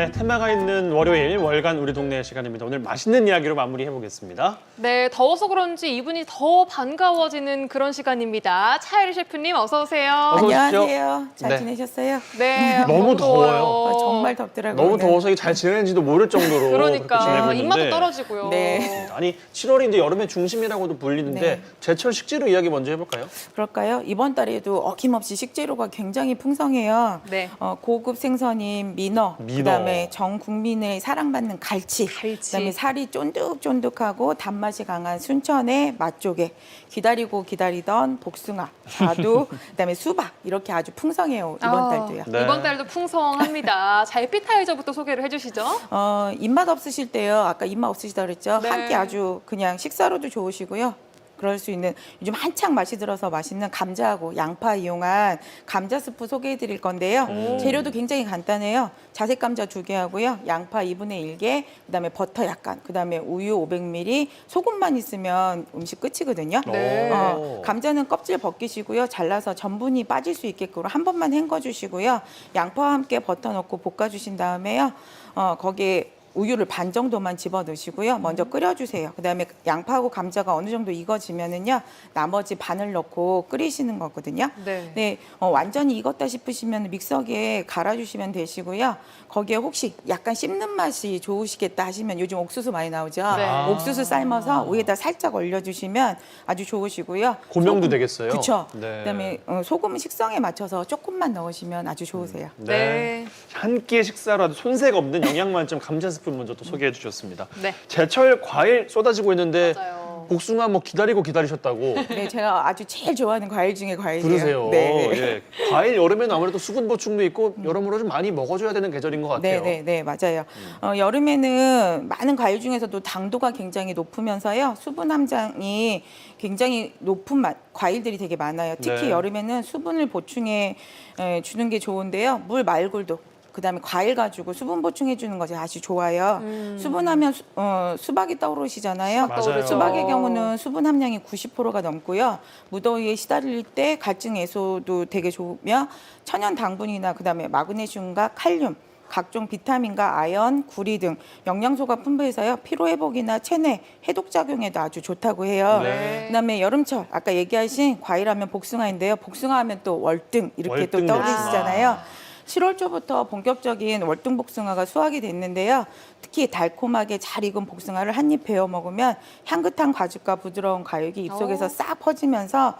네, 테마가 있는 월요일 월간 우리 동네 시간입니다. 오늘 맛있는 이야기로 마무리해 보겠습니다. 네, 더워서 그런지 이분이 더 반가워지는 그런 시간입니다. 차혜리 셰프님 어서 오세요. 어서 오십시오. 안녕하세요. 잘 네. 지내셨어요? 네, 너무 더워요. 아, 정말 덥더라고요. 너무 네. 더워서 이게 잘 지내는지도 모를 정도로 그렇게 지내고 그러니까 있는데 입맛도 떨어지고요. 네. 아니 7월인데 여름의 중심이라고도 불리는데 네. 제철 식재료 이야기 먼저 해볼까요? 그럴까요? 이번 달에도 어김없이 식재료가 굉장히 풍성해요. 네. 어, 고급 생선인 민어, 민어. 그다음에 전 국민의 사랑받는 갈치, 갈치. 그다음에 살이 쫀득쫀득하고 단맛이 강한 순천의 맛조개, 기다리고 기다리던 복숭아, 자두, 그다음에 수박 이렇게 아주 풍성해요 이번 아, 달도요. 네. 이번 달도 풍성합니다. 자, 에피타이저부터 소개를 해주시죠. 어, 입맛 없으실 때요. 아까 입맛 없으시다 그랬죠. 네. 한끼 아주 그냥 식사로도 좋으시고요. 그럴 수 있는 요즘 한창 맛이 들어서 맛있는 감자하고 양파 이용한 감자 스프 소개해 드릴 건데요. 재료도 굉장히 간단해요. 자색 감자 두 개 하고요. 양파 2분의 1개, 그다음에 버터 약간, 그다음에 우유 500ml, 소금만 있으면 음식 끝이거든요. 네. 어, 감자는 껍질 벗기시고요. 잘라서 전분이 빠질 수 있게끔 한 번만 헹궈 주시고요. 양파와 함께 버터 넣고 볶아 주신 다음에요. 어, 거기에 우유를 반 정도만 집어 넣으시고요. 먼저 끓여 주세요. 그 다음에 양파하고 감자가 어느 정도 익어지면은요. 나머지 반을 넣고 끓이시는 거거든요. 네. 네, 어, 완전히 익었다 싶으시면 믹서기에 갈아주시면 되시고요. 거기에 혹시 약간 씹는 맛이 좋으시겠다 하시면 요즘 옥수수 많이 나오죠. 네. 옥수수 삶아서 위에다 살짝 올려주시면 아주 좋으시고요. 고명도 소금- 되겠어요. 그쵸. 네. 그다음에 어, 소금 식성에 맞춰서 조금만 넣으시면 아주 좋으세요. 네. 한 끼의 아주 손색 없는 영양 만점 감자 스프 먼저 또 소개해 주셨습니다. 네. 제철 과일 쏟아지고 있는데 맞아요. 복숭아 뭐 기다리고 기다리셨다고 네, 제가 아주 제일 좋아하는 과일 중에 과일이에요. 부르세요. 네. 예. 과일 여름에는 아무래도 수분 보충도 있고 여러모로 좀 많이 먹어줘야 되는 계절인 것 같아요. 네, 네, 네, 맞아요. 어, 여름에는 많은 과일 중에서도 당도가 굉장히 높으면서요. 수분 함량이 굉장히 높은 맛, 과일들이 되게 많아요. 특히 네. 여름에는 수분을 보충해 에, 주는 게 좋은데요. 물 말고도 그다음에 과일 가지고 수분 보충해 주는 것이 아주 좋아요. 수분하면 수, 어, 수박이 떠오르시잖아요. 수박 떠오르죠. 수박의 경우는 수분 함량이 90%가 넘고요. 무더위에 시달릴 때 갈증 해소도 되게 좋으며 천연 당분이나 그다음에 마그네슘과 칼륨 각종 비타민과 아연, 구리 등 영양소가 풍부해서요 피로 회복이나 체내 해독 작용에도 아주 좋다고 해요. 네. 그다음에 여름철 아까 얘기하신 과일하면 복숭아인데요. 복숭아하면 또 월등 이렇게 월등 또 떠오르시잖아요. 복숭아. 7월 초부터 본격적인 월등 복숭아가 수확이 됐는데요. 특히 달콤하게 잘 익은 복숭아를 한 입 베어 먹으면 향긋한 과즙과 부드러운 과육이 입속에서 오. 싹 퍼지면서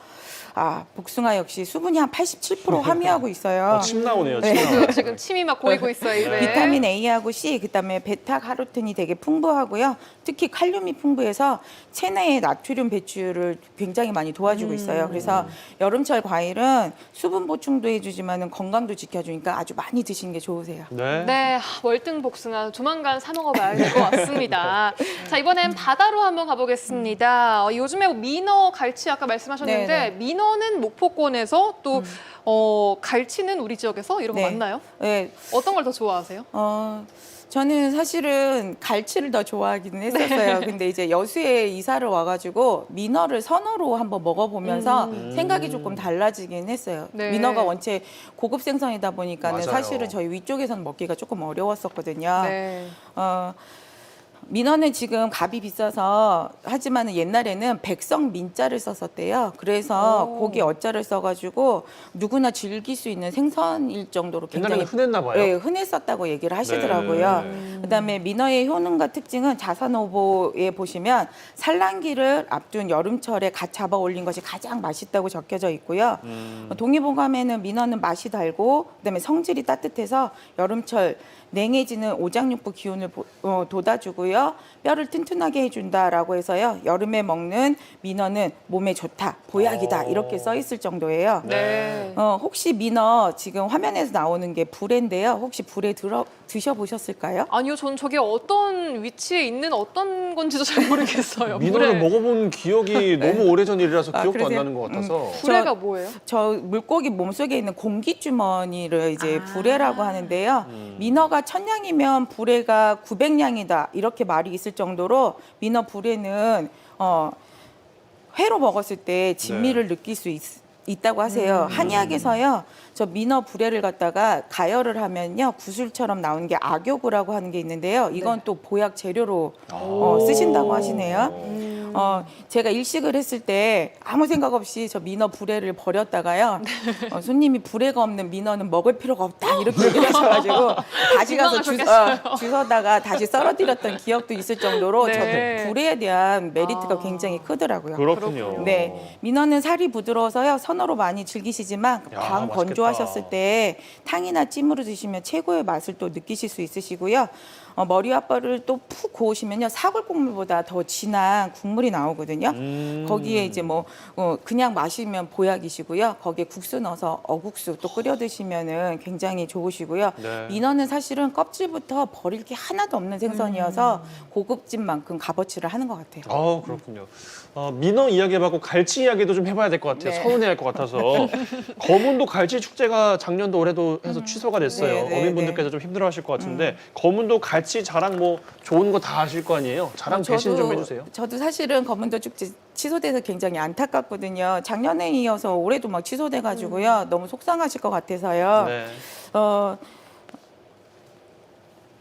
아 복숭아 역시 수분이 한 87% 함유하고 있어요. 어, 침 나오네요. 네. 침 나와요. 지금 침이 막 고이고 있어요, 입에. 비타민 A하고 C, 그다음에 베타카로틴이 되게 풍부하고요. 특히 칼륨이 풍부해서 체내의 나트륨 배출을 굉장히 많이 도와주고 있어요. 그래서 여름철 과일은 수분 보충도 해주지만은 건강도 지켜주니까 아주 많이 드시는 게 좋으세요. 네. 네, 하, 월등 복숭아 조만간 사 먹어봐야 될 것 같습니다. 자 이번엔 바다로 한번 가보겠습니다. 어, 요즘에 민어, 갈치 아까 말씀하셨는데 네 네. 민어 는 목포권에서 또 어, 갈치는 우리 지역에서 이런 거 네. 맞나요? 네, 어떤 걸 더 좋아하세요? 어, 저는 사실은 갈치를 더 좋아하기는 했었어요. 근데 이제 여수에 이사를 와가지고 민어를 선어로 한번 먹어보면서 음. 생각이 조금 달라지긴 했어요. 네. 민어가 원체 고급 생선이다 보니까는 맞아요. 사실은 저희 위쪽에서는 먹기가 조금 어려웠었거든요. 네. 어, 민어는 지금 값이 비싸서 하지만 옛날에는 백성 민자를 썼었대요. 그래서 오. 고기 어자를 써가지고 누구나 즐길 수 있는 생선일 정도로 굉장히 옛날에는 흔했나 봐요. 네, 흔했었다고 얘기를 하시더라고요. 네. 그다음에 민어의 효능과 특징은 자산오보에 보시면 산란기를 앞둔 여름철에 갓 잡아 올린 것이 가장 맛있다고 적혀져 있고요. 음. 동의보감에는 민어는 맛이 달고 그다음에 성질이 따뜻해서 여름철 냉해지는 오장육부 기운을 보- 어, 돋아주고요. 뼈를 튼튼하게 해준다라고 해서요. 여름에 먹는 민어는 몸에 좋다, 보약이다 오. 이렇게 써 있을 정도예요. 네. 어, 혹시 민어 지금 화면에서 나오는 게 불에인데요. 혹시 불에 들어 드셔보셨을까요? 아니요, 전 저게 어떤 위치에 있는 어떤 건지도 잘 모르겠어요. 민어를 물에. 먹어본 기억이 너무 오래전 일이라서 아, 기억도 안 그러세요? 나는 것 같아서. 불에가 뭐예요? 저 물고기 몸속에 있는 공기 주머니를 이제 아. 불에라고 하는데요. 음. 민어가 천냥이면 불에가 900냥이다 이렇게 말이 있을 정도로 민어 불에는 어 회로 먹었을 때 진미를 네. 느낄 수 있, 있다고 하세요. 한의학에서요, 저 민어 불에를 갖다가 가열을 하면요, 구슬처럼 나오는 게 악요구라고 하는 게 있는데요. 이건 또 보약 재료로 어, 쓰신다고 하시네요. 어, 제가 일식을 했을 때 아무 생각 없이 저 민어 불에를 버렸다가요, 어, 손님이 불에가 없는 민어는 먹을 필요가 없다 이렇게 얘기를 하셔가지고 다시 가서 주. 어, 주워다가 다시 썰어드렸던 기억도 있을 정도로 네. 저 불에 대한 메리트가 아. 굉장히 크더라고요. 그렇군요. 네, 민어는 살이 부드러워서요 선어로 많이 즐기시지만 야, 방 맛있겠다. 건조하셨을 때 탕이나 찜으로 드시면 최고의 맛을 또 느끼실 수 있으시고요. 어, 머리와 뼈를 또 푹 고우시면요 사골 국물보다 더 진한 국물이 나오거든요. 음. 거기에 이제 뭐 어, 그냥 마시면 보약이시고요. 거기에 국수 넣어서 어국수 또 끓여 드시면은 굉장히 좋으시고요. 네. 민어는 사실은 껍질부터 버릴 게 하나도 없는 생선이어서 음. 고급진만큼 값어치를 하는 것 같아요. 아 그렇군요. 어, 민어 이야기 해봤고 갈치 이야기도 좀 해봐야 될 것 같아요. 네. 서운해할 것 같아서 거문도 갈치 축제가 작년도 올해도 해서 취소가 됐어요. 네, 네, 어민분들께서 좀 힘들어하실 것 같은데 거문도 갈치 자랑 뭐 좋은 거다 하실 거 아니에요? 자랑 어, 대신 좀 저도- 해주세요. 저도 사실은 검은도 축제 취소돼서 굉장히 안타깝거든요. 작년에 이어서 올해도 막 취소돼가지고요. 너무 속상하실 것 같아서요. 네. 어,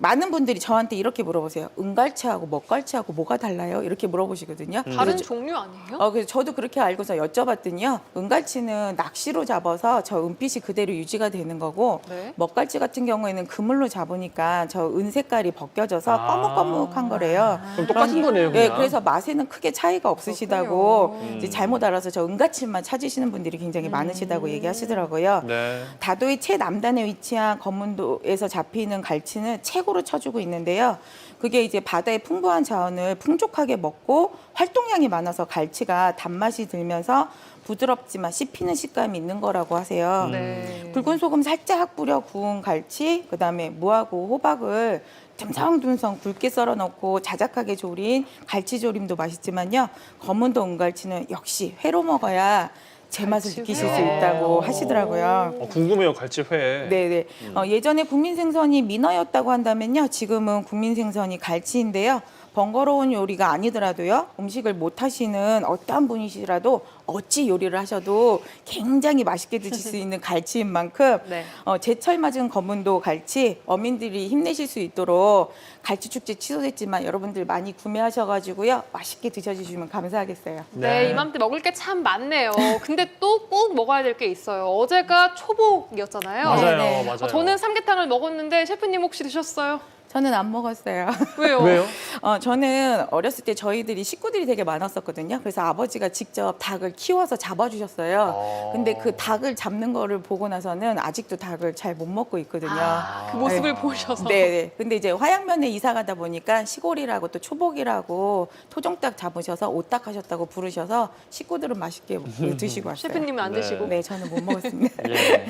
많은 분들이 저한테 이렇게 물어보세요. 은갈치하고 먹갈치하고 뭐가 달라요? 이렇게 물어보시거든요. 다른 그래서 저- 종류 아니에요? 어, 그래서 저도 그렇게 알고서 여쭤봤더니요. 은갈치는 낚시로 잡아서 저 은빛이 그대로 유지가 되는 거고 네. 먹갈치 같은 경우에는 그물로 잡으니까 저 은 색깔이 벗겨져서 아. 꺼뭇꺼뭇한 거래요. 그럼 똑같은 거네요, 네, 그냥. 그래서 맛에는 크게 차이가 없으시다고 그렇군요. 이제 잘못 알아서 저 은가치만 찾으시는 분들이 굉장히 많으시다고 얘기하시더라고요. 네. 다도의 최남단에 위치한 검문도에서 잡히는 갈치는 최고 로 쳐주고 있는데요. 그게 이제 바다의 풍부한 자원을 풍족하게 먹고 활동량이 많아서 갈치가 단맛이 들면서 부드럽지만 씹히는 식감이 있는 거라고 하세요. 네. 붉은 소금 살짝 뿌려 구운 갈치, 그다음에 무하고 호박을 듬성듬성 굵게 썰어 넣고 자작하게 조린 갈치조림도 맛있지만요. 검은도 은갈치는 역시 회로 먹어야 제 맛을 갈치 느끼실 회. 수 있다고 하시더라고요. 어, 궁금해요, 갈치회. 네네. 어, 예전에 국민 생선이 민어였다고 한다면요. 지금은 국민 생선이 갈치인데요. 번거로운 요리가 아니더라도요. 음식을 못 하시는 어떠한 분이시라도 어찌 요리를 하셔도 굉장히 맛있게 드실 수 있는 갈치인 만큼 네. 어, 제철 맞은 검은도 갈치 어민들이 힘내실 수 있도록 갈치 축제 취소됐지만 여러분들 많이 구매하셔가지고요. 맛있게 드셔주시면 감사하겠어요. 네, 이맘때 먹을 게 참 많네요. 근데 또 꼭 먹어야 될 게 있어요. 어제가 초복이었잖아요. 맞아요, 네, 네. 맞아요. 어, 저는 삼계탕을 먹었는데 셰프님 혹시 드셨어요? 저는 안 먹었어요. 왜요? 왜요? 어, 저는 어렸을 때 저희들이 식구들이 되게 많았었거든요. 그래서 아버지가 직접 닭을 키워서 잡아주셨어요. 어. 근데 그 닭을 잡는 거를 보고 나서는 아직도 닭을 잘 못 먹고 있거든요. 아, 그 모습을 네. 보셔서. 네 네. 근데 이제 화양면에 이사 가다 보니까 시골이라고 또 초복이라고 토종닭 잡으셔서 오딱 하셨다고 부르셔서 식구들은 맛있게 드시고 왔어요. 셰프님은 안 네. 드시고. 네, 저는 못 먹었습니다. 예.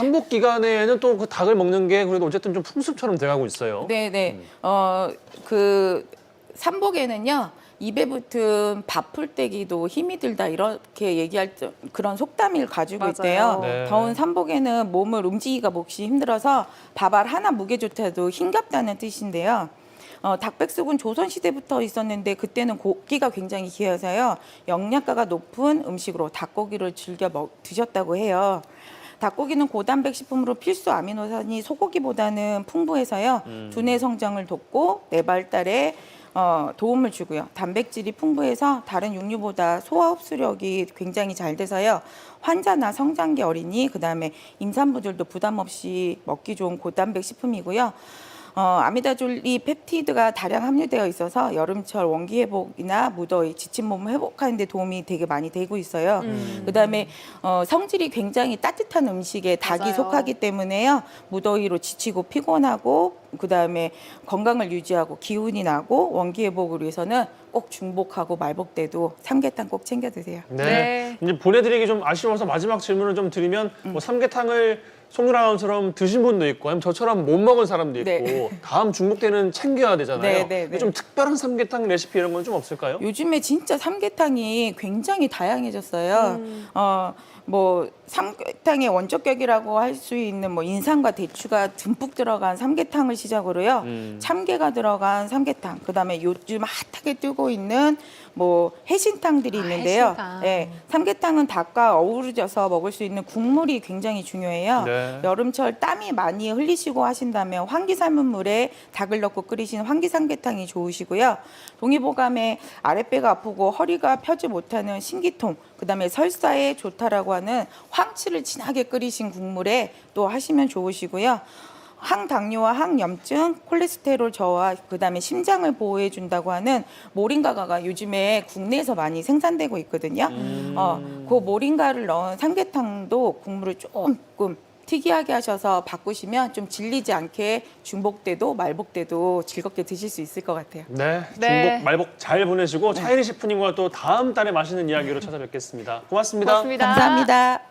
삼복 기간에는 또 그 닭을 먹는 게 그래도 어쨌든 좀 풍습처럼 돼가고 있어요. 네네. 어, 그 삼복에는요. 입에 붙은 밥풀떼기도 힘이 들다 이렇게 얘기할 때 그런 속담을 가지고 맞아요. 있대요. 네. 더운 삼복에는 몸을 움직이기가 몫이 힘들어서 밥알 하나 무게조차도 힘겹다는 뜻인데요. 어, 닭백숙은 조선시대부터 있었는데 그때는 고기가 굉장히 귀해서요. 영양가가 높은 음식으로 닭고기를 즐겨 먹, 드셨다고 해요. 닭고기는 고단백 식품으로 필수 아미노산이 소고기보다는 풍부해서요. 두뇌 성장을 돕고 뇌 발달에 어, 도움을 주고요. 단백질이 풍부해서 다른 육류보다 소화 흡수력이 굉장히 잘 돼서요. 환자나 성장기 어린이, 그다음에 임산부들도 부담 없이 먹기 좋은 고단백 식품이고요. 어, 아미다졸리 펩티드가 다량 함유되어 있어서 여름철 원기 회복이나 무더위, 지친 몸을 회복하는 데 도움이 되게 많이 되고 있어요. 음. 그다음에 어, 성질이 굉장히 따뜻한 음식에 닭이 맞아요. 속하기 때문에요. 무더위로 지치고 피곤하고 그다음에 건강을 유지하고 기운이 나고 원기 회복을 위해서는 꼭 중복하고 말복 때도 삼계탕 꼭 챙겨 드세요. 네. 네. 이제 보내드리기 좀 아쉬워서 마지막 질문을 좀 드리면 음. 뭐 삼계탕을 송윤아 아나운서처럼 드신 분도 있고 아니면 저처럼 못 먹은 사람도 있고 네. 다음 중복 때는 챙겨야 되잖아요. 네, 네, 네. 좀 특별한 삼계탕 레시피 이런 건 좀 없을까요? 요즘에 진짜 삼계탕이 굉장히 다양해졌어요. 음. 어, 뭐 삼계탕의 원적격이라고 할 수 있는 뭐 인삼과 대추가 듬뿍 들어간 삼계탕을 시작으로요. 음. 참깨가 들어간 삼계탕, 그다음에 요즘 핫하게 뜨고 있는 뭐 해신탕들이 아, 있는데요. 해신탕. 예, 삼계탕은 닭과 어우러져서 먹을 수 있는 국물이 굉장히 중요해요. 네. 여름철 땀이 많이 흘리시고 하신다면 환기 삶은 물에 닭을 넣고 끓이신 환기 삼계탕이 좋으시고요. 동의보감에 아랫배가 아프고 허리가 펴지 못하는 신기통, 그다음에 설사에 좋다라고 하는 황치를 진하게 끓이신 국물에 또 하시면 좋으시고요. 항당뇨와 항염증, 콜레스테롤 저하, 그다음에 심장을 보호해 준다고 하는 모링가가 요즘에 국내에서 많이 생산되고 있거든요. 음. 어, 그 모링가를 넣은 삼계탕도 국물을 조금 특이하게 하셔서 바꾸시면 좀 질리지 않게 중복 때도 말복 때도 즐겁게 드실 수 있을 것 같아요. 네, 네. 중복 말복 잘 보내시고 차이리 셰프님과 또 다음 달에 맛있는 이야기로 찾아뵙겠습니다. 고맙습니다. 고맙습니다. 감사합니다.